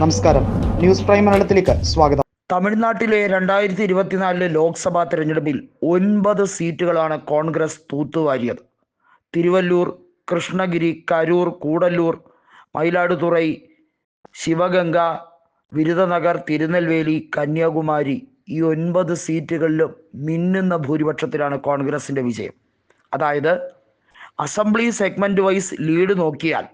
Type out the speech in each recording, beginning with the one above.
നമസ്കാരം. News prime മലയാളത്തിലേക്ക് സ്വാഗതം. തമിഴ്നാട്ടിലെ രണ്ടായിരത്തി ഇരുപത്തിനാലിലെ ലോക്സഭാ തെരഞ്ഞെടുപ്പിൽ ഒൻപത് സീറ്റുകളാണ് കോൺഗ്രസ് തൂത്തുവാരിയത്. തിരുവല്ലൂർ കൃഷ്ണഗിരി കരൂർ കൂടല്ലൂർ മയിലാടുതുറൈ ശിവഗംഗ വിരുദനഗർ തിരുനെൽവേലി കന്യാകുമാരി ഈ ഒൻപത് സീറ്റുകളിലും മിന്നുന്ന ഭൂരിപക്ഷത്തിലാണ് കോൺഗ്രസിന്റെ വിജയം. അതായത് അസംബ്ലി സെഗ്മെന്റ് വൈസ് ലീഡ് നോക്കിയാൽ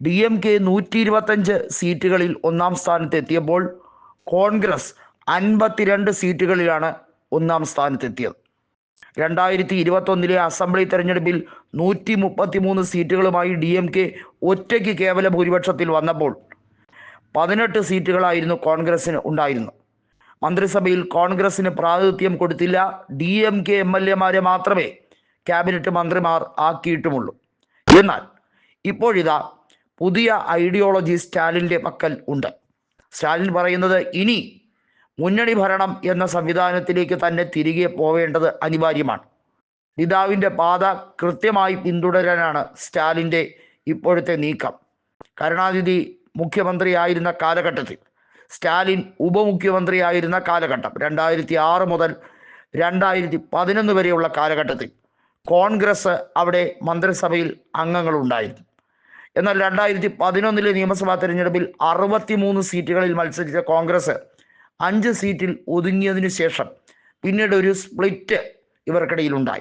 ഡി എം കെ നൂറ്റി ഇരുപത്തഞ്ച് സീറ്റുകളിൽ ഒന്നാം സ്ഥാനത്തെത്തിയപ്പോൾ കോൺഗ്രസ് അൻപത്തിരണ്ട് സീറ്റുകളിലാണ് ഒന്നാം സ്ഥാനത്തെത്തിയത്. രണ്ടായിരത്തി ഇരുപത്തൊന്നിലെ അസംബ്ലി തെരഞ്ഞെടുപ്പിൽ നൂറ്റി മുപ്പത്തി മൂന്ന് സീറ്റുകളുമായി ഡി എം കെ ഒറ്റയ്ക്ക് കേവല ഭൂരിപക്ഷത്തിൽ വന്നപ്പോൾ പതിനെട്ട് സീറ്റുകളായിരുന്നു കോൺഗ്രസിന് ഉണ്ടായിരുന്നത്. മന്ത്രിസഭയിൽ കോൺഗ്രസിന് പ്രാതിനിധ്യം കൊടുത്തില്ല D M K M L എമാരെ മാത്രമേ ക്യാബിനറ്റ് മന്ത്രിമാർ ആക്കിയിട്ടുമുള്ളൂ. എന്നാൽ ഇപ്പോഴിതാ പുതിയ ഐഡിയോളജി സ്റ്റാലിന്റെ പക്കൽ ഉണ്ട്. സ്റ്റാലിൻ പറയുന്നത് ഇനി മുന്നണി ഭരണം എന്ന സംവിധാനത്തിലേക്ക് തന്നെ തിരികെ പോവേണ്ടത് അനിവാര്യമാണ്. പിതാവിന്റെ പാത കൃത്യമായി പിന്തുടരാനാണ് സ്റ്റാലിന്റെ ഇപ്പോഴത്തെ നീക്കം. കരുണാനിധി മുഖ്യമന്ത്രിയായിരുന്ന കാലഘട്ടത്തിൽ സ്റ്റാലിൻ ഉപമുഖ്യമന്ത്രിയായിരുന്ന കാലഘട്ടം രണ്ടായിരത്തി ആറ് മുതൽ രണ്ടായിരത്തി പതിനൊന്ന് വരെയുള്ള കാലഘട്ടത്തിൽ കോൺഗ്രസ് അവിടെ മന്ത്രിസഭയിൽ അംഗങ്ങളുണ്ടായിരുന്നു. എന്നാൽ രണ്ടായിരത്തി പതിനൊന്നിലെ നിയമസഭാ തെരഞ്ഞെടുപ്പിൽ അറുപത്തിമൂന്ന് സീറ്റുകളിൽ മത്സരിച്ച കോൺഗ്രസ് അഞ്ച് സീറ്റിൽ ഒതുങ്ങിയതിനു ശേഷം പിന്നീട് ഒരു സ്പ്ലിറ്റ് ഇവർക്കിടയിലുണ്ടായി.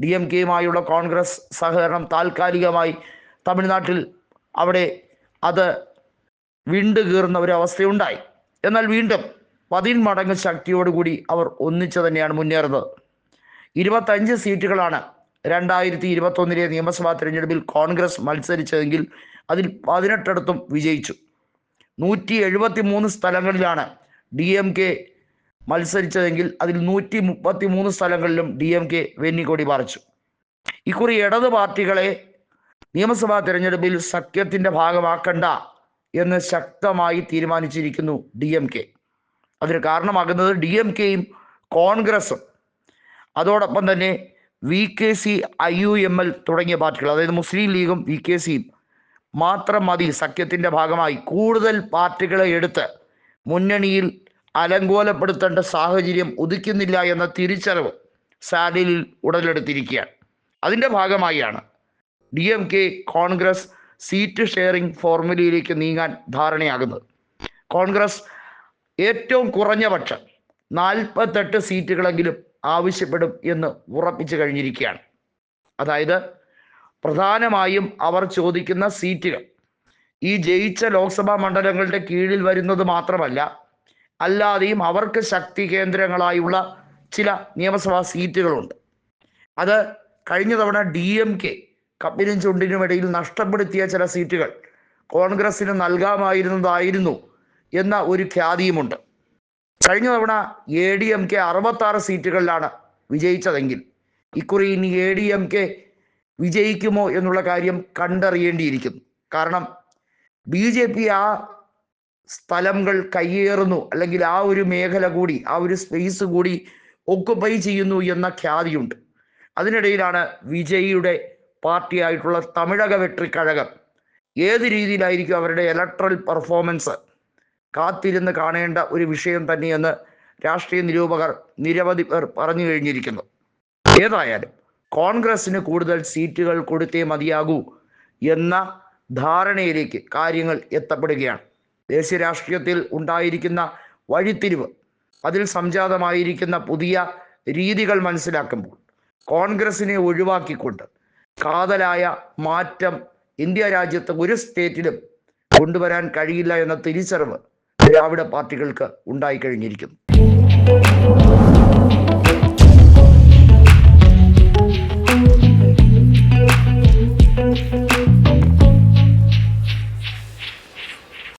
ഡി എം കെയുമായുള്ള കോൺഗ്രസ് സഹകരണം താൽക്കാലികമായി തമിഴ്നാട്ടിൽ അവിടെ അത് വിണ്ടുകീറുന്ന കീറുന്ന ഒരു അവസ്ഥയുണ്ടായി. എന്നാൽ വീണ്ടും പതിന്മടങ്ങ് ശക്തിയോടുകൂടി അവർ ഒന്നിച്ചു തന്നെയാണ് മുന്നേറുന്നത്. ഇരുപത്തഞ്ച് സീറ്റുകളാണ് രണ്ടായിരത്തി ഇരുപത്തൊന്നിലെ നിയമസഭാ തെരഞ്ഞെടുപ്പിൽ കോൺഗ്രസ് മത്സരിച്ചതെങ്കിൽ അതിൽ പതിനെട്ടിടത്തും വിജയിച്ചു. നൂറ്റി എഴുപത്തി മൂന്ന് സ്ഥലങ്ങളിലാണ് ഡി എം കെ മത്സരിച്ചതെങ്കിൽ അതിൽ നൂറ്റി മുപ്പത്തി മൂന്ന് സ്ഥലങ്ങളിലും ഡി എം കെ വെന്നിക്കൊടി പറിച്ചു. ഇക്കുറി ഇടത് പാർട്ടികളെ നിയമസഭാ തെരഞ്ഞെടുപ്പിൽ സഖ്യത്തിന്റെ ഭാഗമാക്കണ്ട എന്ന് ശക്തമായി തീരുമാനിച്ചിരിക്കുന്നു ഡി എം കെ അതിന് കാരണമാകുന്നത് ഡി എം കെയും കോൺഗ്രസും. അതോടൊപ്പം തന്നെ V C K I U M L തുടങ്ങിയ പാർട്ടികൾ അതായത് മുസ്ലിം ലീഗും വി കെ സിയും മാത്രം മതി സഖ്യത്തിന്റെ ഭാഗമായി കൂടുതൽ പാർട്ടികളെ എടുത്ത് മുന്നണിയിൽ അലങ്കോലപ്പെടുത്തേണ്ട സാഹചര്യം ഉദിക്കുന്നില്ല എന്ന തിരിച്ചറിവ് സാലിലിൽ ഉടലെടുത്തിരിക്കുകയാണ്. അതിന്റെ ഭാഗമായാണ് D M K Congress seat sharing ഫോർമുലയിലേക്ക് നീങ്ങാൻ ധാരണയാകുന്നത്. കോൺഗ്രസ് ഏറ്റവും കുറഞ്ഞ പക്ഷം നാൽപ്പത്തെട്ട് സീറ്റുകളെങ്കിലും ആവശ്യപ്പെടും എന്ന് ഉറപ്പിച്ചു കഴിഞ്ഞിരിക്കുകയാണ്. അതായത് പ്രധാനമായും അവർ ചോദിക്കുന്ന സീറ്റുകൾ. ഈ ജയിച്ച ലോക്സഭാ മണ്ഡലങ്ങളുടെ കീഴിൽ വരുന്നത് മാത്രമല്ല അല്ലാതെയും അവർക്ക് ശക്തി കേന്ദ്രങ്ങളായുള്ള ചില നിയമസഭാ സീറ്റുകളുണ്ട്. അത് കഴിഞ്ഞ തവണ ഡി എം കെ കപ്പിനും ചുണ്ടിനും ഇടയിൽ നഷ്ടപ്പെടുത്തിയ ചില സീറ്റുകൾ കോൺഗ്രസ്സിന് നൽകാമായിരുന്നതായിരുന്നു എന്ന ഒരു ഖ്യാതിയുമുണ്ട്. കഴിഞ്ഞ തവണ എ ഡി എം കെ അറുപത്തി ആറ് സീറ്റുകളിലാണ് വിജയിച്ചതെങ്കിൽ ഇക്കുറി ഇനി എ ഡി എം കെ വിജയിക്കുമോ എന്നുള്ള കാര്യം കണ്ടറിയേണ്ടിയിരിക്കുന്നു. കാരണം ബി ജെ പി ആ സ്ഥലങ്ങൾ കയ്യേറുന്നു അല്ലെങ്കിൽ ആ ഒരു മേഖല കൂടി ആ ഒരു സ്പേസ് കൂടി ഒക്കുപൈ ചെയ്യുന്നു എന്ന ഖ്യാതിയുണ്ട്. അതിനിടയിലാണ് വിജയിയുടെ പാർട്ടിയായിട്ടുള്ള തമിഴക വെട്രിക്കഴകം ഏത് രീതിയിലായിരിക്കും അവരുടെ ഇലക്ട്രൽ പെർഫോമൻസ് കാത്തിരുന്ന് കാണേണ്ട ഒരു വിഷയം തന്നെയെന്ന് രാഷ്ട്രീയ നിരൂപകർ നിരവധി പേർ പറഞ്ഞു കഴിഞ്ഞിരിക്കുന്നു. ഏതായാലും കോൺഗ്രസിന് കൂടുതൽ സീറ്റുകൾ കൊടുത്തേ മതിയാകൂ എന്ന ധാരണയിലേക്ക് കാര്യങ്ങൾ എത്തപ്പെടുകയാണ്. ദേശീയ രാഷ്ട്രീയത്തിൽ ഉണ്ടായിരിക്കുന്ന വഴിത്തിരിവ് അതിൽ സംജാതമായിരിക്കുന്ന പുതിയ രീതികൾ മനസ്സിലാക്കുമ്പോൾ കോൺഗ്രസിനെ ഒഴിവാക്കിക്കൊണ്ട് കാതലായ മാറ്റം ഇന്ത്യ രാജ്യത്ത് ഒരു സ്റ്റേറ്റിലും കൊണ്ടുവരാൻ കഴിയില്ല എന്ന തിരിച്ചറിവ് ദ്രാവിഡ പാർട്ടികൾക്ക് ഉണ്ടായിക്കഴിഞ്ഞിരിക്കുന്നു